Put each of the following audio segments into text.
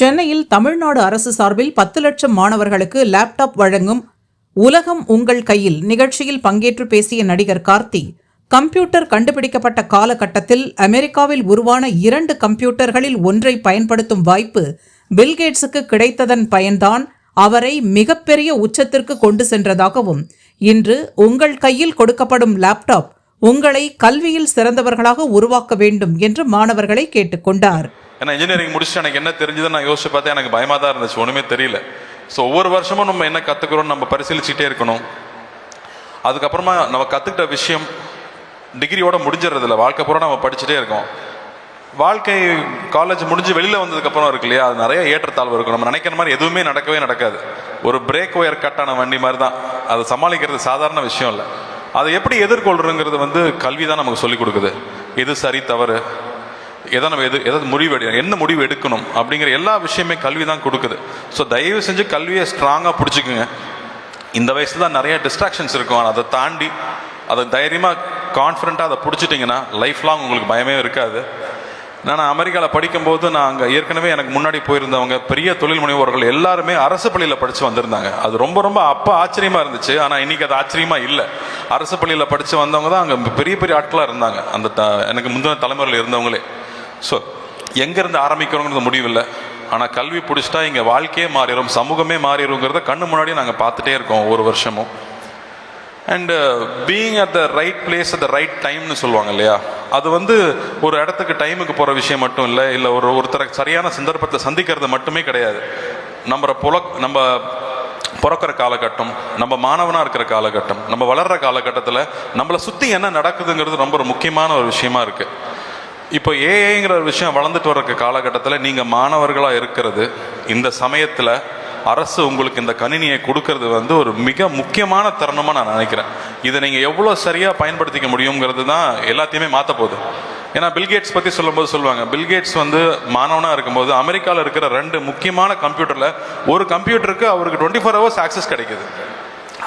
சென்னையில் தமிழ்நாடு அரசு சார்பில் பத்து லட்சம் மாணவர்களுக்கு லேப்டாப் வழங்கும் உலகம் உங்கள் கையில் நிகழ்ச்சியில் பங்கேற்று பேசிய நடிகர் கார்த்தி கம்ப்யூட்டர் கண்டுபிடிக்கப்பட்ட காலகட்டத்தில் அமெரிக்காவில் உருவான இரண்டு கம்ப்யூட்டர்களில் ஒன்றை பயன்படுத்தும் வாய்ப்பு பில்கேட்ஸுக்கு கிடைத்ததன் பயன்தான் அவரை மிகப்பெரிய உச்சத்திற்கு கொண்டு சென்றதாகவும் இன்று உங்கள் கையில் கொடுக்கப்படும் லேப்டாப் உங்களை கல்வியில் சிறந்தவர்களாக உருவாக்க வேண்டும் என்று மாணவர்களை கேட்டுக்கொண்டார் ஏன்னா இன்ஜினியரிங் முடிச்சுட்டு எனக்கு என்ன தெரிஞ்சதுன்னு நான் யோசிச்சு பார்த்தா எனக்கு பயமாக தான் இருந்துச்சு. ஒன்றுமே தெரியல. ஸோ ஒவ்வொரு வருஷமும் நம்ம என்ன கற்றுக்குறோம் நம்ம பரிசீலிச்சுட்டே இருக்கணும். அதுக்கப்புறமா நம்ம கற்றுக்கிட்ட விஷயம் டிகிரியோட முடிஞ்சிடறதில்ல. வாழ்க்கை பூரா நம்ம படிச்சுட்டே இருக்கோம். வாழ்க்கை காலேஜ் முடிஞ்சு வெளியில் வந்ததுக்கப்புறம் இருக்கு இல்லையா? அது நிறைய ஏற்றத்தாழ்வு இருக்கும். நம்ம நினைக்கிற மாதிரி எதுவுமே நடக்கவே நடக்காது. ஒரு பிரேக் ஒயர் கட்டான வண்டி மாதிரி தான். அதை சமாளிக்கிறது சாதாரண விஷயம் இல்லை. அதை எப்படி எதிர்கொள்றதுங்கிறது வந்து கல்வி தான் நமக்கு சொல்லிக் கொடுக்குது. எது சரி தவறு. எதை நம்ம எது எதாவது முடிவு எடு என்ன முடிவு எடுக்கணும் அப்படிங்கிற எல்லா விஷயமே கல்வி தான் கொடுக்குது. ஸோ தயவு செஞ்சு கல்வியை ஸ்ட்ராங்காக பிடிச்சிக்குங்க. இந்த வயசில் தான் நிறைய டிஸ்ட்ராக்ஷன்ஸ் இருக்கும். ஆனால் அதை தாண்டி அதை தைரியமாக கான்ஃபிடண்ட்டாக அதை பிடிச்சிட்டிங்கன்னா லைஃப் லாங் உங்களுக்கு பயமே இருக்காது. நான் அமெரிக்காவில் படிக்கும்போது நான் அங்கே ஏற்கனவே எனக்கு முன்னாடி போயிருந்தவங்க பெரிய தொழில் முனைவோர்கள் எல்லாருமே அரசு பள்ளியில் படித்து வந்திருந்தாங்க. அது ரொம்ப ரொம்ப அப்போ ஆச்சரியமாக இருந்துச்சு. ஆனால் இன்றைக்கி அது ஆச்சரியமாக இல்லை. அரசு பள்ளியில் படித்து வந்தவங்க தான் அங்கே பெரிய பெரிய ஆட்களாக இருந்தாங்க. அந்த த எனக்கு முந்தின தலைமுறையில் இருந்தவங்களே. ஸோ எங்கேருந்து ஆரம்பிக்கிறோங்கிறது முடிவில்லை. ஆனால் கல்வி பிடிச்சிட்டா இங்கே வாழ்க்கையே மாறிடும் சமூகமே மாறிடுங்கிறத கண்ணு முன்னாடியே நாங்கள் பார்த்துட்டே இருக்கோம் ஒவ்வொரு வருஷமும். And being at the right place at the right டைம்னு சொல்லுவாங்க இல்லையா? அது வந்து ஒரு இடத்துக்கு டைமுக்கு போகிற விஷயம் மட்டும் இல்லை இல்லை ஒரு ஒருத்தரை சரியான சந்தர்ப்பத்தை சந்திக்கிறது மட்டுமே கிடையாது. நம்ம புல நம்ம பிறக்கிற காலகட்டம் நம்ம மாணவனாக இருக்கிற காலகட்டம் நம்ம வளர்கிற காலகட்டத்தில் நம்மளை சுற்றி என்ன நடக்குதுங்கிறது ரொம்ப ஒரு முக்கியமான ஒரு விஷயமா இருக்குது இப்போ ஏஐங்கிற ஒரு விஷயம் வளர்ந்துட்டு வர்ற காலகட்டத்தில் நீங்கள் மாணவர்களாக இருக்கிறது இந்த சமயத்தில் அரசு உங்களுக்கு இந்த கணினியை கொடுக்கறது வந்து ஒரு மிக முக்கியமான தருணமாக நான் நினைக்கிறேன். இதை நீங்கள் எவ்வளோ சரியாக பயன்படுத்திக்க முடியுங்கிறது தான் எல்லாத்தையுமே மாற்ற போகுது. ஏன்னா பில்கேட்ஸ் பற்றி சொல்லும்போது சொல்லுவாங்க பில்கேட்ஸ் வந்து மாணவனாக இருக்கும்போது அமெரிக்காவில் இருக்கிற ரெண்டு முக்கியமான கம்ப்யூட்டரில் ஒரு கம்ப்யூட்டருக்கு அவருக்கு டுவெண்ட்டி ஃபோர் ஹவர்ஸ் ஆக்சஸ் கிடைக்குது.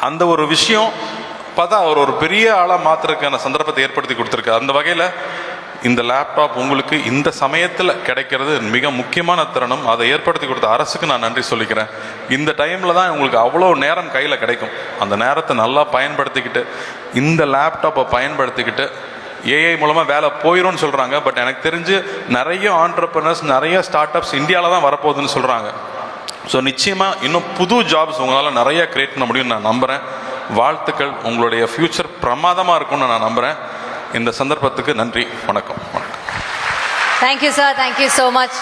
அந்த ஒரு விஷயம் பார்த்தா அவர் ஒரு பெரிய ஆளாக மாற்றுறதுக்கான சந்தர்ப்பத்தை ஏற்படுத்தி கொடுத்துருக்கு. அந்த வகையில் இந்த லேப்டாப் உங்களுக்கு இந்த சமயத்தில் கிடைக்கிறது மிக முக்கியமான தருணம். அதை ஏற்படுத்தி கொடுத்த அரசுக்கு நான் நன்றி சொல்லிக்கிறேன். இந்த டைமில் தான் உங்களுக்கு அவ்வளோ நேரம் கையில் கிடைக்கும். அந்த நேரத்தை நல்லா பயன்படுத்திக்கிட்டு இந்த லேப்டாப்பை பயன்படுத்திக்கிட்டு ஏஐ மூலமாக வேலை போயிடும்னு சொல்கிறாங்க பட் எனக்கு தெரிஞ்சு நிறைய ஆண்டர்பிரினர்ஸ் நிறைய ஸ்டார்ட் அப்ஸ் இந்தியாவில் தான் வரப்போகுதுன்னு சொல்கிறாங்க ஸோ நிச்சயமாக இன்னும் புது ஜாப்ஸ் உங்களால் நிறைய க்ரியேட் பண்ண முடியும்னு நான் நம்புகிறேன் வாழ்த்துக்கள். உங்களுடைய ஃப்யூச்சர் பிரமாதமாக இருக்கும்னு நான் நம்புகிறேன் இந்த சந்தர்ப்பத்துக்கு நன்றி. வணக்கம். வணக்கம். Thank you sir thank you so much.